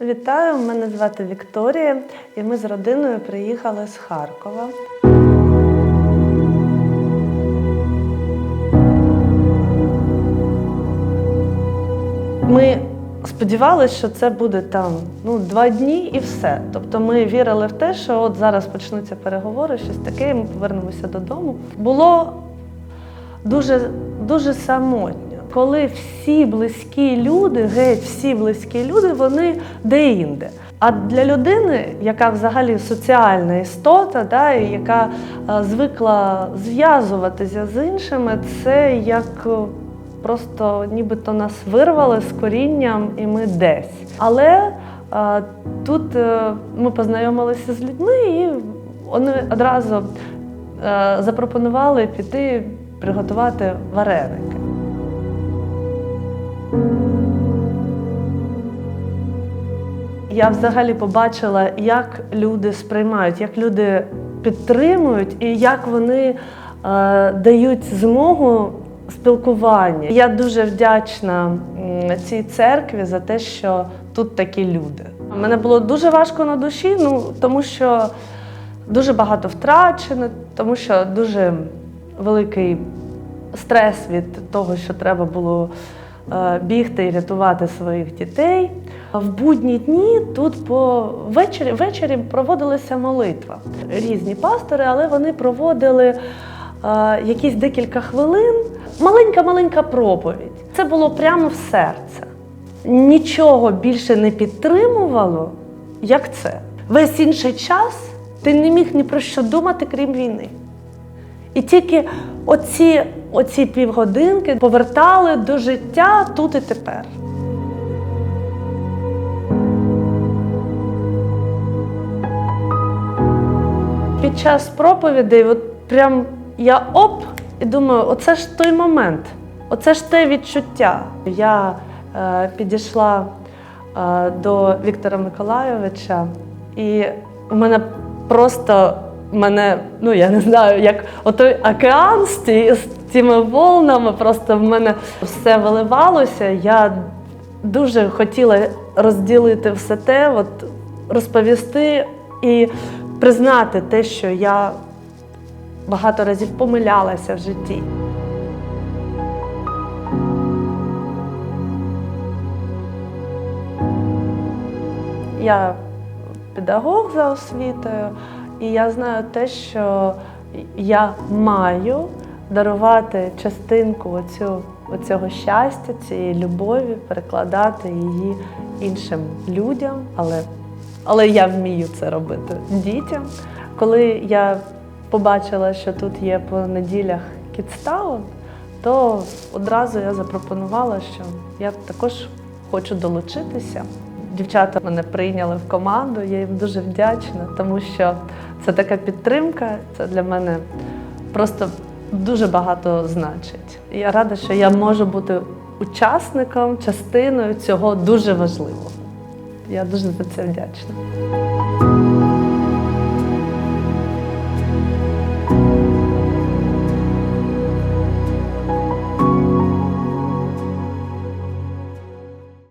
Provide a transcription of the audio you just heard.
Вітаю, мене звати Вікторія, і ми з родиною приїхали з Харкова. Ми сподівалися, що це буде там ну, два дні і все. Тобто ми вірили в те, що от зараз почнуться переговори, щось таке, і ми повернемося додому. Було дуже, дуже самотньо. Коли всі близькі люди, геть всі близькі люди, вони де-інде. А для людини, яка взагалі соціальна істота, да, і яка е, звикла зв'язуватися з іншими, це як е, просто нібито нас вирвали з корінням, і ми десь. Але е, тут ми познайомилися з людьми, і вони одразу запропонували піти приготувати вареники. Я взагалі побачила, як люди сприймають, як люди підтримують і як вони е, дають змогу спілкування. Я дуже вдячна цій церкві за те, що тут такі люди. Мене було дуже важко на душі, ну тому що дуже багато втрачено, тому що дуже великий стрес від того, що треба було бігти і рятувати своїх дітей. В будні дні тут по ввечері, ввечері проводилася молитва. Різні пастори, але вони проводили е, якісь декілька хвилин. Маленька-маленька проповідь. Це було прямо в серце. Нічого більше не підтримувало, як це. Весь інший час ти не міг ні про що думати, крім війни. І тільки оці, оці півгодинки повертали до життя тут і тепер. Під час проповідей, от прям я оп, і думаю, оце ж той момент, оце ж те відчуття. Я е, підійшла е, до Віктора Миколайовича, і у мене просто мене, ну я не знаю, як отой океан з, ті, з тими волнами, просто в мене все виливалося. Я дуже хотіла розділити все те, от, розповісти і признати те, що я багато разів помилялася в житті. Я педагог за освітою, і я знаю те, що я маю дарувати частинку оцю, оцього щастя, цієї любові, перекладати її іншим людям, але, але я вмію це робити дітям. Коли я побачила, що тут є по неділях кідстаун, то одразу я запропонувала, що я також хочу долучитися. Дівчата мене прийняли в команду, я їм дуже вдячна, тому що це така підтримка, це для мене просто дуже багато значить. Я рада, що я можу бути учасником, частиною цього дуже важливого. Я дуже за це вдячна.